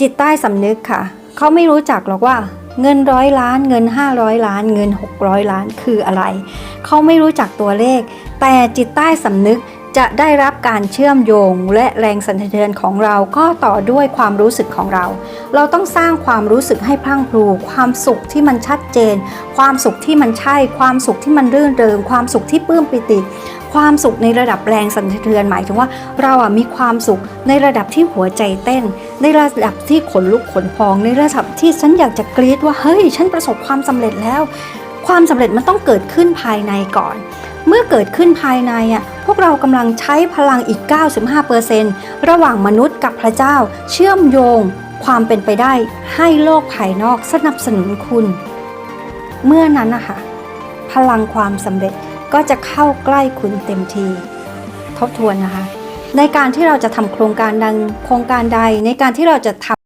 จิตใต้สำนึกค่ะ เขาไม่รู้จักหรอกว่า เงินร้อยล้านเงิน 500 ล้าน เงิน 600 ล้านคืออะไร เขาไม่รู้จักตัวเลข แต่จิตใต้สำนึกจะได้รับการเชื่อมโยงและแรงสั่นสะเทือนของเราก็ต่อด้วยความรู้สึกของเรา เราต้องสร้างความรู้สึกให้พรั่งพรูความสุขที่มันชัดเจน ความสุขที่มันใช่ ความสุขที่มันรื่นเริง ความสุขที่ปลื้มปิติ ความสุขในระดับแรงสั่นสะเทือนหมายถึงว่าเราอะมีความสุขในระดับที่หัวใจเต้น ในระดับที่ขนลุกขนพอง ในระดับที่ฉันอยากจะกรี๊ดว่าเฮ้ย ฉันประสบความสำเร็จแล้ว ความสำเร็จมันต้องเกิดขึ้นภายในก่อน เมื่อเกิดขึ้นภายในอะพวกเรากำลังใช้พลังอีก 95%ระหว่างมนุษย์กับพระเจ้า เชื่อมโยงความเป็นไปได้ให้โลกภายนอกสนับสนุนคุณ เมื่อนั้นนะคะพลังความสำเร็จ ก็จะเข้าใกล้คุณเต็มที ทบทวนนะคะ ในการที่เราจะทำโครงการดังโครงการใดในการที่เราจะทำ